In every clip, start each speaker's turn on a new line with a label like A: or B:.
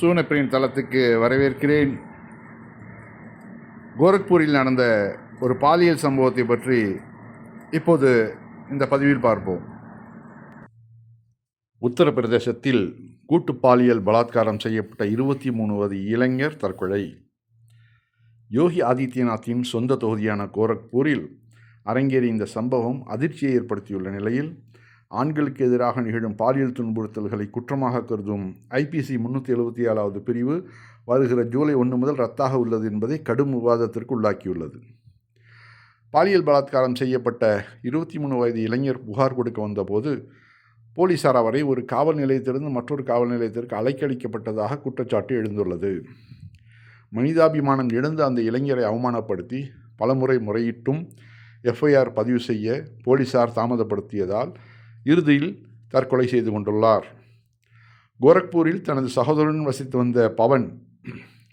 A: சூனப்பிரியின் தளத்துக்கு வரவேற்கிறேன். கோரக்பூரில் நடந்த ஒரு பாலியல் சம்பவத்தை பற்றி இப்போது இந்த பதிவில் பார்ப்போம். உத்தரப்பிரதேசத்தில் கூட்டு பாலியல் பலாத்காரம் செய்யப்பட்ட இருபத்தி மூணு வயது இளைஞர் தற்கொலை. யோகி ஆதித்யநாத்தின் சொந்த தொகுதியான கோரக்பூரில் அரங்கேறிய இந்த சம்பவம் அதிர்ச்சியை ஏற்படுத்தியுள்ள நிலையில் ஆண்களுக்கு எதிராக நிகழும் பாலியல் துன்புறுத்தல்களை குற்றமாக கருதும் ஐபிசி முன்னூற்றி எழுபத்தி ஏழாவது பிரிவு வருகிற ஜூலை ஒன்று முதல் ரத்தாக உள்ளது என்பதை கடும் விவாதத்திற்கு உள்ளாக்கியுள்ளது. பாலியல் பலாத்காரம் செய்யப்பட்ட இருபத்தி மூணு வயது இளைஞர் புகார் கொடுக்க வந்தபோது போலீசார் அவரை ஒரு காவல் நிலையத்திலிருந்து மற்றொரு காவல் நிலையத்திற்கு அலைக்கழிக்கப்பட்டதாக குற்றச்சாட்டு எழுந்துள்ளது. மனிதாபிமானம் எழுந்து அந்த இளைஞரை அவமானப்படுத்தி பலமுறை முறையிட்டும் எஃப்ஐஆர் பதிவு செய்ய போலீசார் தாமதப்படுத்தியதால் இறுதியில் தற்கொலை செய்து கொண்டுள்ளார். கோரக்பூரில் தனது சகோதரன் வசித்து வந்த பவன்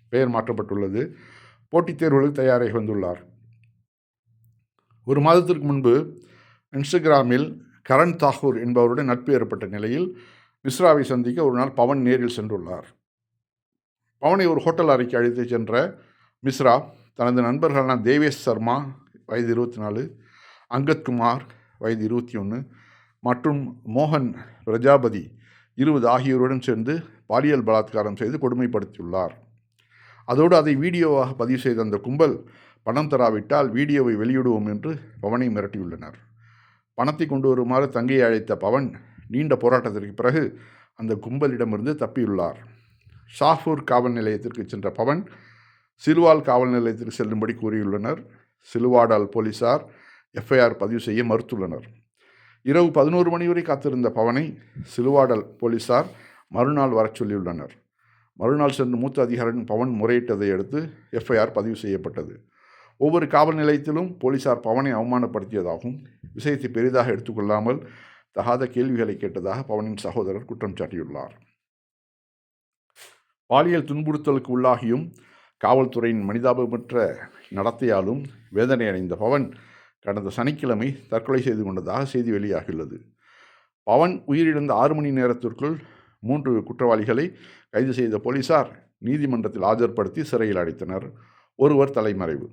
A: பெயர் மாற்றப்பட்டுள்ளது. போட்டித் தேர்வுகளுக்கு தயாராகி வந்துள்ளார். ஒரு மாதத்திற்கு முன்பு இன்ஸ்டாகிராமில் கரண் தாகூர் என்பவருடன் நட்பு ஏற்பட்ட நிலையில் மிஸ்ராவை சந்திக்க ஒரு நாள் பவன் நேரில் சென்றுள்ளார். பவனை ஒரு ஹோட்டல் அறைக்கு அழைத்து சென்ற மிஸ்ரா தனது நண்பர்களான தேவேஷ் சர்மா வயது இருபத்தி நாலு அங்கத்குமார் வயது இருபத்தி ஒன்று மற்றும் மோகன் பிரஜாபதி இருபது ஆகியோருடன் சேர்ந்து பாலியல் பலாத்காரம் செய்து கொடுமைப்படுத்தியுள்ளார். அதோடு அதை வீடியோவாக பதிவு செய்த அந்த கும்பல் பணம் தராவிட்டால் வீடியோவை வெளியிடுவோம் என்று பவனை மிரட்டியுள்ளனர். பணத்தை கொண்டு வருமாறு தங்கையை அழைத்த பவன் நீண்ட போராட்டத்திற்கு பிறகு அந்த கும்பலிடமிருந்து தப்பியுள்ளார். ஷாஃபூர் காவல் நிலையத்திற்கு சென்ற பவன் சிலுவால் காவல் நிலையத்திற்கு செல்லும்படி கூறியுள்ளனர். சிலுவாடால் போலீசார் எஃப்ஐஆர் பதிவு செய்ய மறுத்துள்ளனர். இரவு பதினோரு மணி வரை காத்திருந்த பவனை சிலுவாடல் போலீசார் மறுநாள் வரச் சொல்லியுள்ளனர். மறுநாள் சென்று மூத்த அதிகாரின் பவன் முறையிட்டதை அடுத்து எஃப்ஐஆர் பதிவு செய்யப்பட்டது. ஒவ்வொரு காவல் நிலையத்திலும் போலீசார் பவனை அவமானப்படுத்தியதாகவும் விஷயத்தை பெரிதாக எடுத்துக்கொள்ளாமல் தகாத கேள்விகளை கேட்டதாக பவனின் சகோதரர் குற்றம் சாட்டியுள்ளார். பாலியல் துன்புறுத்தலுக்கு உள்ளாகியும் காவல்துறையின் மனிதாபமற்ற நடத்தையாலும் வேதனை அடைந்த பவன் கடந்த சனிக்கிழமை தற்கொலை செய்து கொண்டதாக செய்தி வெளியாகியுள்ளது. பவன் உயிரிழந்த ஆறு மணி நேரத்திற்குள் மூன்று குற்றவாளிகளை கைது செய்த போலீசார் நீதிமன்றத்தில் ஆஜர்படுத்தி சிறையில் அடைத்தனர். ஒருவர் தலைமறைவு.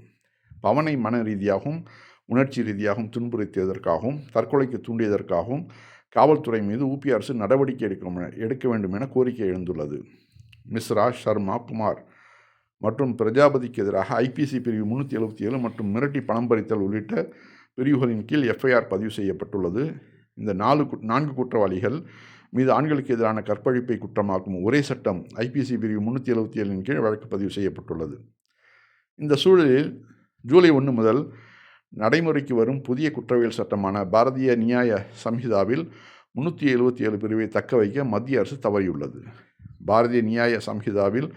A: பவனை மன ரீதியாகவும் உணர்ச்சி ரீதியாகவும் துன்புறுத்தியதற்காகவும் தற்கொலைக்கு தூண்டியதற்காகவும் காவல்துறை மீது ஊபி அரசு நடவடிக்கை எடுக்க எடுக்க வேண்டும் என கோரிக்கை எழுந்துள்ளது. மிஸ்ரா சர்மா குமார் மற்றும் பிரஜாபதிக்கு எதிராக ஐபிசி பிரிவு முன்னூற்றி எழுபத்தி ஏழு மற்றும் மிரட்டி பணம் பறித்தல் உள்ளிட்ட பிரிவுகளின் கீழ் எஃப்ஐஆர் பதிவு செய்யப்பட்டுள்ளது. இந்த நாலு நான்கு குற்றவாளிகள் மீது ஆண்களுக்கு எதிரான கற்பழிப்பை குற்றமாக்கும் ஒரே சட்டம் ஐபிசி பிரிவு முன்னூற்றி எழுபத்தி ஏழின் கீழ் வழக்கு பதிவு செய்யப்பட்டுள்ளது. இந்த சூழலில் ஜூலை ஒன்று முதல் நடைமுறைக்கு வரும் புதிய குற்றவியல் சட்டமான பாரதிய நியாய சம்ஹிதாவில் முன்னூற்றி எழுபத்தி ஏழு பிரிவை தக்க வைக்க மத்திய அரசு தவறியுள்ளது. பாரதிய நியாய சம்ஹிதாவில்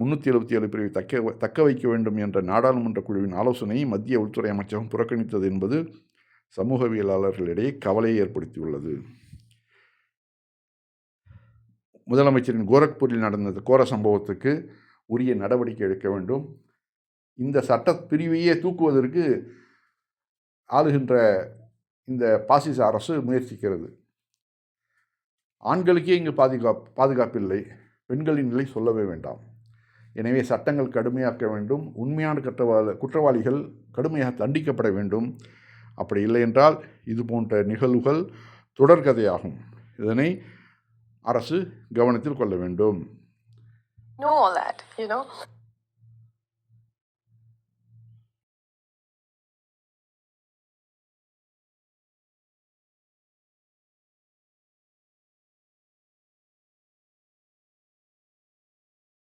A: முன்னூற்றி எழுபத்தி ஏழு பிரிவை தக்க தக்க வைக்க வேண்டும் என்ற நாடாளுமன்ற குழுவின் ஆலோசனையை மத்திய உள்துறை அமைச்சகம் புறக்கணித்தது என்பது சமூகவியலாளர்களிடையே கவலையை ஏற்படுத்தியுள்ளது. முதலமைச்சரின் கோரக்பூரில் நடந்த கோர சம்பவத்துக்கு உரிய நடவடிக்கை எடுக்க வேண்டும். இந்த சட்ட பிரிவையே தூக்குவதற்கு ஆளுகின்ற இந்த பாசிச அரசு முயற்சிக்கிறது. ஆண்களுக்கே இங்கு பாதுகாப்பு பாதுகாப்பில்லை. பெண்களின் நிலை சொல்லவே வேண்டாம். எனவே சட்டங்கள் கடுமையாக்க வேண்டும். உண்மையான குற்றவாள குற்றவாளிகள் கடுமையாக தண்டிக்கப்பட வேண்டும். அப்படி இல்லை என்றால் இது போன்ற நிகழ்வுகள் தொடர்கதையாகும். இதனை அரசு கவனத்தில் கொள்ள வேண்டும்.